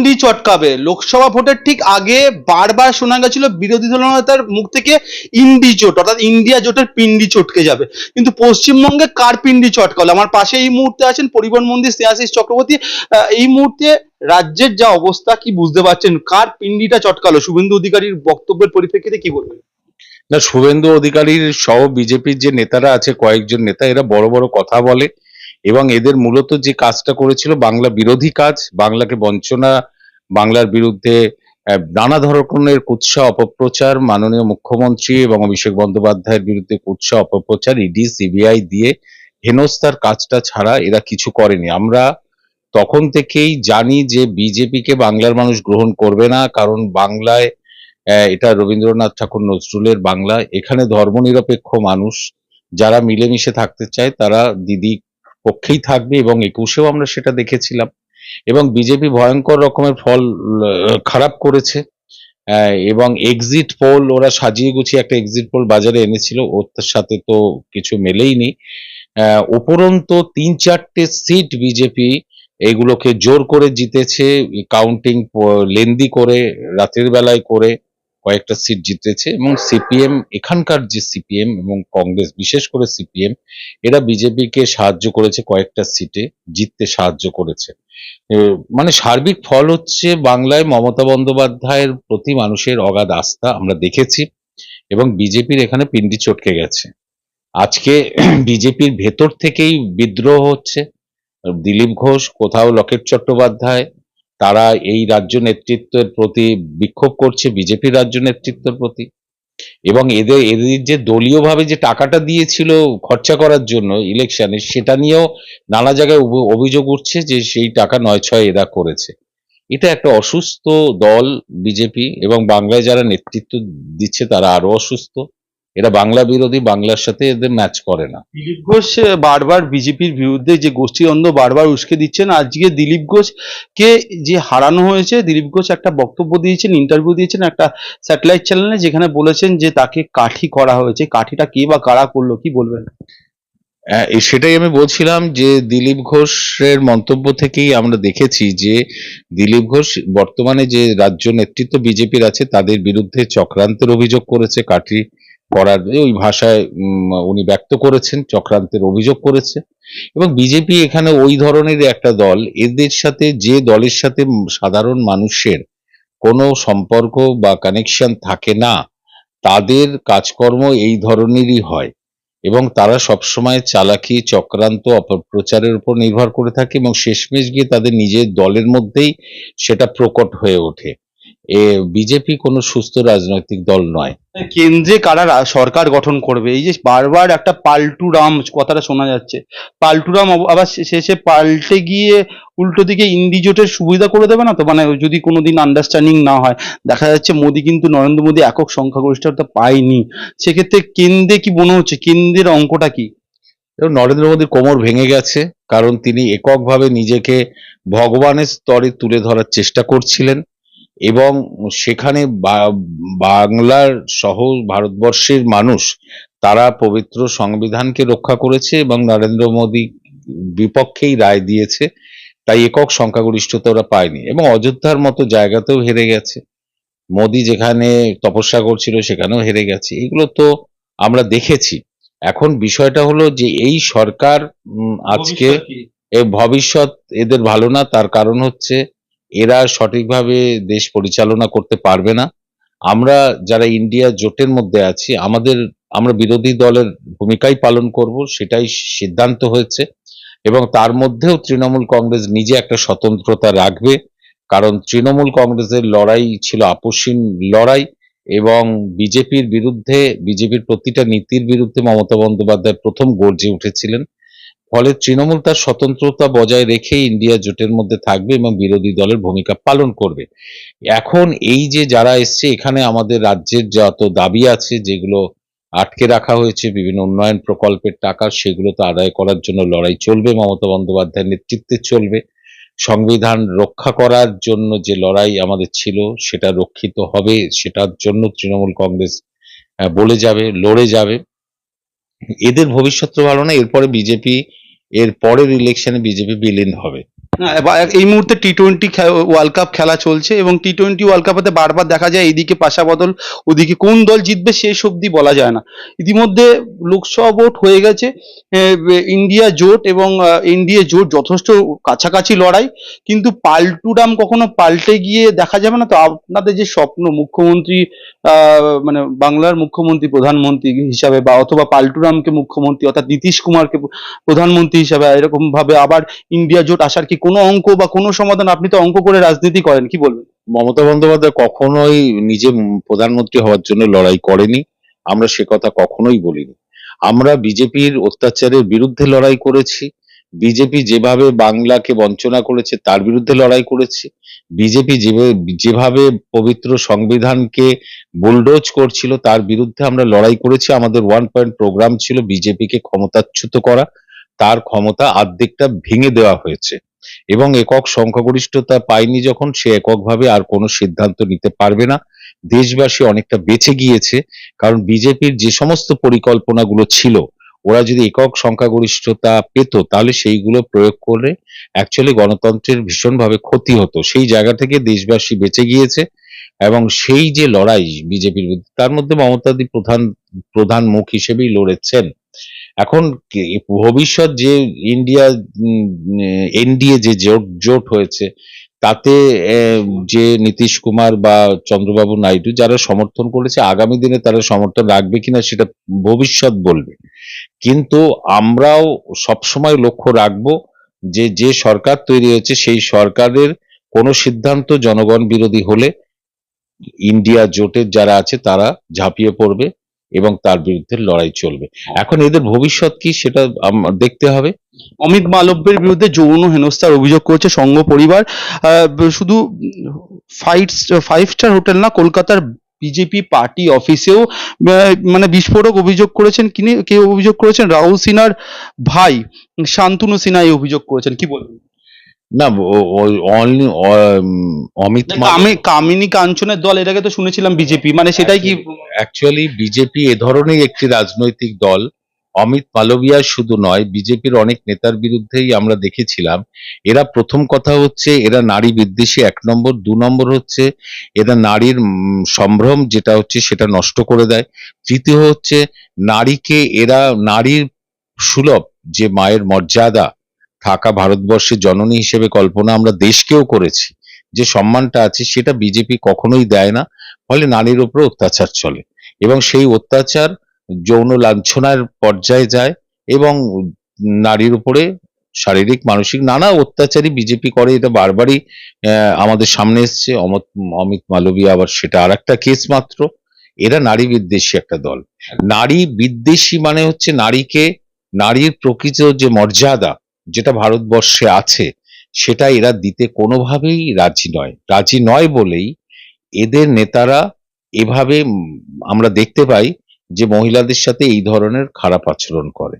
পিন্ডি চটকাবে। লোকসভা ভোটের ঠিক আগে বারবার শোনা গেছিল বিরোধী দলনেতার মুখ থেকে ইন্ডি জোট, অর্থাৎ ইন্ডিয়া জোটের পিন্ডি চটকে যাবে। কিন্তু পশ্চিমবঙ্গে কার পিন্ডি চটকালো? আমার পাশে এই মুহূর্তে আছেন পরিবহন মন্ত্রী স্নেহাশিস চক্রবর্তী। এই মুহূর্তে রাজ্যের যা অবস্থা, কি বুঝতে পারছেন? কার পিন্ডিটা চটকালো? শুভেন্দু অধিকারীর বক্তব্যের পরিপ্রেক্ষিতে কি বলবেন? না, শুভেন্দু অধিকারীর সহ বিজেপির যে নেতারা আছে, কয়েকজন নেতা, এরা বড় বড় কথা বলে এবং এদের মূলত যে কাজটা করেছিল বাংলা বিরোধী কাজ, বাংলাকে বঞ্চনা বাংলার বিরুদ্ধে নানা ধরনের কুৎসা অপপ্রচার মাননীয় মুখ্যমন্ত্রী এবং অভিষেক বন্দ্যোপাধ্যায়ের বিরুদ্ধে কুৎসা অপপ্রচার ইডি সিবিআই দিয়ে হেনস্থার কাজটা ছাড়া এরা কিছু করেনি। আমরা তখন থেকেই জানি যে বিজেপিকে বাংলার মানুষ গ্রহণ করবে না, কারণ বাংলায় এটা রবীন্দ্রনাথ ঠাকুর নজরুলের বাংলা। এখানে ধর্মনিরপেক্ষ মানুষ যারা মিলেমিশে থাকতে চায়, তারা দিদি পক্ষেই থাকবে এবং একুশেও আমরা সেটা দেখেছিলাম। এবং বিজেপি ভয়ঙ্কর রকমের ফল খারাপ করেছে। এবং এক্সিট পোল ওরা সাজিয়ে গুছিয়ে একটা এক্সিট পোল বাজারে এনেছিল। ওর সাথে তো কিছু মেলেইনি উপরন্ত তিন চারটে সিট বিজেপি এগুলোকে জোর করে জিতেছে কাউন্টিং লেন্দি করে, রাতের বেলায় করে। কয়েকটা সিট জিতেছে এবং সিপিএম এখানকার যে সিপিএম এবং কংগ্রেস, বিশেষ করে সিপিএম এরা বিজেপিকে সাহায্য করেছে কয়েকটা সিটে জিততে সাহায্য করেছে। মানে সার্বিক ফল হচ্ছে বাংলায় মমতা বন্দ্যোপাধ্যায়ের প্রতি মানুষের অগাধ আস্থা, আমরা দেখেছি, এবং বিজেপির এখানে পিন্ডি চটকে গেছে। আজকে বিজেপির ভেতর থেকেই বিদ্রোহ হচ্ছে। দিলীপ ঘোষ, কোথাও লকেট চট্টোপাধ্যায় তারা এই রাজ্য নেতৃত্বের প্রতি বিক্ষোভ করছে বিজেপির রাজ্য নেতৃত্বের প্রতি। এবং এদের এদের যে দলীয়ভাবে যে টাকাটা দিয়েছিল খরচা করার জন্য ইলেকশনে সেটা নিয়েও নানা জায়গায় অভিযোগ উঠছে যে সেই টাকা নয় ছয় এরা করেছে। এটা একটা অসুস্থ দল বিজেপি এবং বাংলায় যারা নেতৃত্ব দিচ্ছে তারা আরও অসুস্থ। এরা বাংলা বিরোধী বাংলার সাথে এদের ম্যাচ করে না। দিলীপ ঘোষ বারবার বিজেপির বিরুদ্ধে যে গোষ্ঠীদ্বন্দ্ব বারবার উস্কে দিচ্ছেন আজকে দিলীপ ঘোষকে যে হারানো হয়েছে দিলীপ ঘোষ একটা বক্তব্য দিয়েছেন ইন্টারভিউ দিয়েছেন একটা স্যাটেলাইট চ্যানেলে যেখানে বলেছেন যে তাকে কাঠি করা হয়েছে। কাঠিটা কে বা কারা করল কি বলবেন? সেটাই আমি বলছিলাম যে দিলীপ ঘোষের মন্তব্য থেকেই আমরা দেখেছি যে দিলীপ ঘোষ বর্তমানে যে রাজ্য নেতৃত্ব বিজেপির আছে তাদের বিরুদ্ধে চক্রান্তের অভিযোগ করেছে কাঠি করার ওই ভাষায় উনি ব্যক্ত করেছেন, চক্রান্তের অভিযোগ করেছে এবং বিজেপি এখানে ওই ধরনের একটা দল, এদের সাথে যে দলের সাথে সাধারণ মানুষের কোনো সম্পর্ক বা কানেকশন থাকে না, তাদের কাজকর্ম এই ধরনেরই হয়। এবং তারা সবসময় চালাকি, চক্রান্ত, অপপ্রচারের উপর নির্ভর করে থাকে এবং শেষমেশ গিয়ে তাদের নিজের দলের মধ্যেই সেটা প্রকট হয়ে ওঠে। এ বিজেপি কোনো সুস্থ রাজনৈতিক দল নয়। কেন্দ্রে কারা রা- সরকার গঠন করবে? এই যে বারবার একটা পাল্টুরাম কথাটা শোনা যাচ্ছে। পাল্টুরাম আব- আবার শে- শেষে পাল্টে গিয়ে উল্টো দিকে ইন্ডিজোটের সুবিধা করে দেবে না তো? মানে যদি কোনোদিন আন্ডারস্ট্যান্ডিং না হয় দেখা যাচ্ছে মোদি কিন্তু নরেন্দ্র মোদী একক সংখ্যাগরিষ্ঠতা পায়নি। সেক্ষেত্রে কেন্দ্রে কি মনে হচ্ছে? কেন্দ্রের অঙ্কটা কি? এবং নরেন্দ্র মোদীর কোমর ভেঙে গেছে কারণ তিনি এককভাবে নিজেকে ভগবানের স্তরে তুলে ধরার চেষ্টা করছিলেন। এবং সেখানে বাংলার সহ ভারতবর্ষের মানুষ তারা পবিত্র সংবিধানকে রক্ষা করেছে এবং নরেন্দ্র মোদী বিপক্ষেই রায় দিয়েছে তাই একক সংখ্যাগরিষ্ঠতা ওরা পায়নি এবং অযোধ্যার মতো জায়গাতেও হেরে গেছে। মোদী যেখানে তপস্যা করছিল সেখানেও হেরে গেছে। এগুলো তো আমরা দেখেছি। এখন বিষয়টা হলো যে এই সরকার আজকে এ ভবিষ্যৎ এদের ভালো না তার কারণ হচ্ছে এরা সঠিকভাবে দেশ পরিচালনা করতে পারবে না। আমরা যারা ইন্ডিয়া জোটের মধ্যে আছি, আমাদের, আমরা বিরোধী দলের ভূমিকাই পালন করব, সেটাই সিদ্ধান্ত হয়েছে। এবং তার মধ্যেও তৃণমূল কংগ্রেস নিজে একটা স্বতন্ত্রতা রাখবে, কারণ তৃণমূল কংগ্রেসের লড়াই ছিল আপসীন লড়াই এবং বিজেপির বিরুদ্ধে, বিজেপির প্রতিটা নীতির বিরুদ্ধে মমতা বন্দ্যোপাধ্যায় প্রথম গর্জে উঠেছিলেন। ফলে তৃণমূল তার স্বতন্ত্রতা বজায় রেখে ইন্ডিয়া জোটের মধ্যে থাকবে এবং বিরোধী দলের ভূমিকা পালন করবে। এখন এই যে যারা এসছে, এখানে আমাদের রাজ্যের যত দাবি আছে, যেগুলো আটকে রাখা হয়েছে, বিভিন্ন উন্নয়ন প্রকল্পের টাকা, সেগুলো তো আদায় করার জন্য লড়াই চলবে, মমতা বন্দ্যোপাধ্যায়ের নেতৃত্বে চলবে। সংবিধান রক্ষা করার জন্য যে লড়াই আমাদের ছিল, সেটা রক্ষিত হবে, সেটার জন্য তৃণমূল কংগ্রেস বলে যাবে, লড়ে যাবে। এদের ভবিষ্যৎ ভালো না এরপরে বিজেপি এর পরের ইলেকশনে বিজেপি বিলীন হবে। এই মুহূর্তে টি টোয়েন্টি ওয়ার্ল্ড কাপ খেলা চলছে এবং টি টোয়েন্টি ওয়ার্ল্ড কাপেতে বারবার দেখা যায় এইদিকে পাশা বদল, ওদিকে কোন দল জিতবে শেষ অবধি বলা যায় না। ইতিমধ্যে লোকসভা ভোট হয়ে গেছে ইন্ডিয়া জোট এবং ইন্ডিয়া জোট যথেষ্ট কাছাকাছি লড়াই, কিন্তু পাল্টুরাম কখনো পাল্টে গিয়ে দেখা যাবে না? তো আপনাদের যে স্বপ্ন, মুখ্যমন্ত্রী মানে বাংলার মুখ্যমন্ত্রী, প্রধানমন্ত্রী হিসাবে বা অথবা পাল্টুরামকে মুখ্যমন্ত্রী অর্থাৎ নীতিশ কুমারকে প্রধানমন্ত্রী হিসাবে এরকম ভাবে আবার ইন্ডিয়া জোট আসার কি কোনো অঙ্ক বা কোনো সমাধান আপনি তো অঙ্ক করে রাজনীতি করেন, কি বলবেন? মমতা বন্দ্যোপাধ্যায় কখনোই নিজে প্রধানমন্ত্রী হওয়ার জন্য লড়াই করেনি, আমরা সে কথা কখনোই বলিনি। আমরা বিজেপির অত্যাচারের বিরুদ্ধে লড়াই করেছি, বিজেপি যেভাবে বাংলাকে বঞ্চনা করেছে তার বিরুদ্ধে লড়াই করেছি, বিজেপি যেভাবে পবিত্র সংবিধানকে বুলডোজ করছিল তার বিরুদ্ধে আমরা লড়াই করেছি, আমাদের ওয়ান পয়েন্ট প্রোগ্রাম ছিল বিজেপিকে ক্ষমতাচ্যুত করা, তার ক্ষমতা আর্ধেকটা ভেঙে দেওয়া হয়েছে। এবং একক সংখ্যাগরিষ্ঠতা পায়নি যখন, সে এককভাবে আর কোনো সিদ্ধান্ত নিতে পারবে না। দেশবাসী অনেকটা বেঁচে গিয়েছে, কারণ বিজেপির যে সমস্ত পরিকল্পনাগুলো ছিল, ওরা যদি একক সংখ্যাগরিষ্ঠতা পেত, তাহলে সেইগুলো প্রয়োগ করে অ্যাকচুয়ালি গণতন্ত্রের ভীষণভাবে ক্ষতি হতো। সেই জায়গা থেকে দেশবাসী বেঁচে গিয়েছে এবং সেই যে লড়াই বিজেপির তার মধ্যে মমতাদি প্রধান প্রধান মুখ হিসেবেই লড়েছেন। এখন ভবিষ্যৎ যে ইন্ডিয়া এনডিএ যে জোট জোট হয়েছে, তাতে যে নীতিশ কুমার বা চন্দ্রবাবু নাইডু, যারা সমর্থন করেছে, আগামী দিনে তারা সমর্থন রাখবে কিনা সেটা ভবিষ্যৎ বলবে। কিন্তু আমরাও সবসময় লক্ষ্য রাখব যে যে সরকার তৈরি হয়েছে, সেই সরকারের কোনো সিদ্ধান্ত জনগণ বিরোধী হলে ইন্ডিয়া জোটের যারা আছে, তারা ঝাঁপিয়ে পড়বে। এবং তার বিরুদ্ধে লড়াই চলবে। এখন এদের ভবিষ্যৎ কি সেটা দেখতে হবে। অমিত মালব্যের বিরুদ্ধে যৌন হেনস্থার অভিযোগ করেছে সংঘ পরিবার। শুধু ফাইভ ফাইভ স্টার হোটেল না, কলকাতার বিজেপি পার্টি অফিসেও মানে বিস্ফোরক অভিযোগ করেছেন। কিনি, কে অভিযোগ করেছেন? রাহুল সিনহার ভাই, শান্তনু সিনহা এই অভিযোগ করেছেন। কি বলবেন? না only, অমিত আমি কামিনী কাঞ্চনের দল এটাকে তো শুনেছিলাম বিজেপি। মানে সেটাই কি অ্যাকচুয়ালি বিজেপি এ ধরনের একটি রাজনৈতিক দল। অমিত মালবিয়া শুধু নয় বিজেপির অনেক নেতার বিরুদ্ধেই আমরা দেখেছিলাম। এরা প্রথম কথা হচ্ছে এরা নারী বিদ্বেষী এক নম্বর। দু নম্বর হচ্ছে এরা নারীর সম্ভ্রম যেটা হচ্ছে সেটা নষ্ট করে দেয়। তৃতীয় হচ্ছে নারীকে এরা নারীর সুলভ যে মায়ের মর্যাদা থাকা ভারতবর্ষের জননী হিসেবে কল্পনা আমরা দেশকেও করেছি। যে সম্মানটা আছে সেটা বিজেপি কখনোই দেয় না, ফলে নারীর উপরে অত্যাচার চলে এবং সেই অত্যাচার যৌন লাঞ্ছনার পর্যায়ে যায় এবং নারীর উপরে শারীরিক, মানসিক নানা অত্যাচারই বিজেপি করে। এটা বারবারই আমাদের সামনে এসছে। অমিত অমিত মালবিয়া আবার সেটা আর একটা কেস মাত্র। এরা নারী বিদ্বেষী একটা দল। নারী বিদ্বেষী মানে হচ্ছে নারীকে, নারীর প্রকৃত যে মর্যাদা যেটা ভারতবর্ষে আছে, সেটা এরা দিতে কোনোভাবেই রাজি নয়। রাজি নয় বলেই এদের নেতারা এভাবে আমরা দেখতে পাই যে মহিলাদের সাথে এই ধরনের খারাপ আচরণ করে।